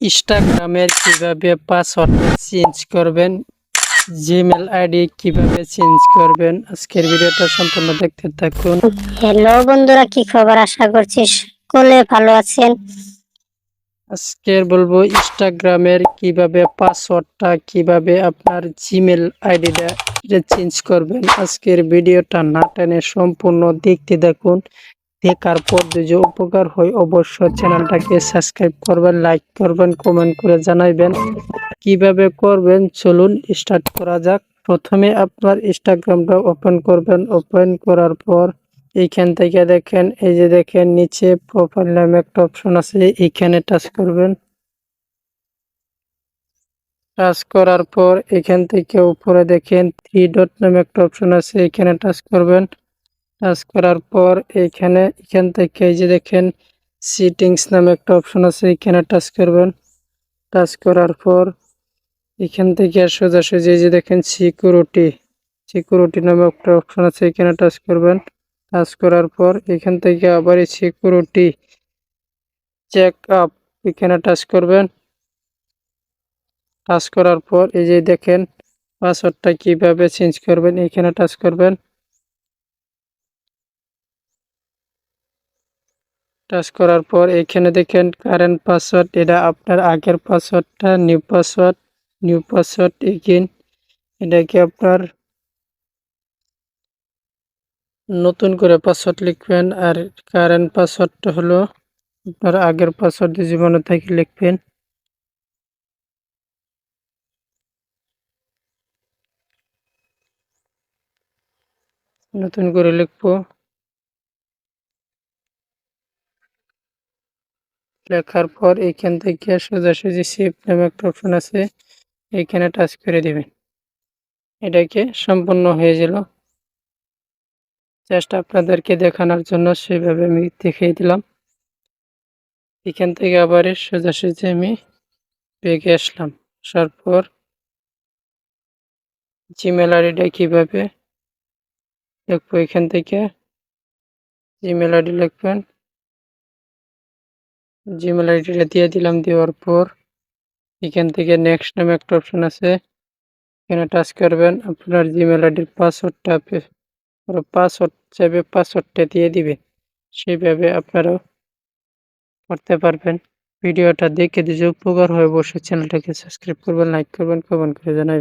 ইনস্টাগ্রামের কীভাবে পাসওয়ার্ডটা চেঞ্জ করবেন? জিমেল আইডি কীভাবে চেঞ্জ করবেন? আজকের ভিডিওটা সম্পূর্ণ দেখতে থাকুন। হ্যালো বন্ধুরা কি খবর? আশা করছি সকলে ভালো আছেন। আজকের বলব ইনস্টাগ্রামের কীভাবে পাসওয়ার্ডটা কীভাবে আপনার জিমেল আইডিটা চেঞ্জ করবেন। আজকের ভিডিওটা না টেনে সম্পূর্ণ দেখতে দেখুন দেখার পর যদি উপকার হয় অবশ্যই চ্যানেলটাকে সাবস্ক্রাইব করবেন, লাইক করবেন কমেন্ট করে জানাইবেন। কীভাবে করবেন? চলুন স্টার্ট করা যাক। প্রথমে আপনার ইনস্টাগ্রামটা ওপেন করবেন। ওপেন করার পর এইখান থেকে দেখেন, এই যে দেখেন, নিচে প্রোফাইল নামে একটা অপশন আছে, এইখানে টাচ করবেন। টাচ করার পর এখান থেকে উপরে দেখেন থ্রি ডট নামে একটা অপশন আছে এখানে টাচ করবেন। টাচ করার পর এইখানে এখান থেকে এই যে দেখেন সিটিংস নামে একটা অপশন আছে, এখানে টাচ করবেন। টাচ করার পর এখান থেকে সোজাসুজি এই যে দেখেন সিকিউরিটি সিকিউরিটি নামে একটা অপশন আছে, এখানে টাচ করবেন। টাচ করার পর এখান থেকে আবার এই সিকিউরিটি চেক আপ এখানে টাচ করবেন। টাচ করার পর এই যে দেখেন পাসওয়ার্ডটা কীভাবে চেঞ্জ করবেন, এখানে টাচ করবেন। টাচ করার পর এখানে দেখেন কারেন্ট পাসওয়ার্ড এটা আপনার আগের পাসওয়ার্ডটা new password new password again এটাকে আপনার নতুন করে পাসওয়ার্ড লিখবেন, আর কারেন্ট পাসওয়ার্ডটা হলো আপনার আগের পাসওয়ার্ড জীবনে থেকে লিখবেন। নতুন করে লিখব। লেখার পর এখান থেকে সোজাসুজি সেভ নামে একটা অপশন আছে। এইখানে টাচ করে দিবেন। এটাকে সম্পূর্ণ হয়ে গেল। জাস্ট আপনাদেরকে দেখানোর জন্য সেভাবে আমি দেখিয়ে দিলাম। এখান থেকে আবার সোজাসুজি আমি বেগে আসলাম। আসার পর জিমেল আইডিটা কীভাবে? লিখব এখান থেকে। জিমেল আইডি লিখবেন। জিমেল আইডিটা দিয়ে দিলাম, দেওয়ার পর এখান থেকে নেক্সট নামে একটা অপশন আছে। এখানে টাচ করবেন, আপনার জিমেল আইডির পাসওয়ার্ডটা পাসওয়ার্ড চাইবে পাসওয়ার্ডটা দিয়ে দিবে সেইভাবে আপনারাও করতে পারবেন। ভিডিওটা দেখে যদি উপকার হয়, অবশ্যই চ্যানেলটাকে সাবস্ক্রাইব করবেন লাইক করবেন কমেন্ট করে জানাবেন।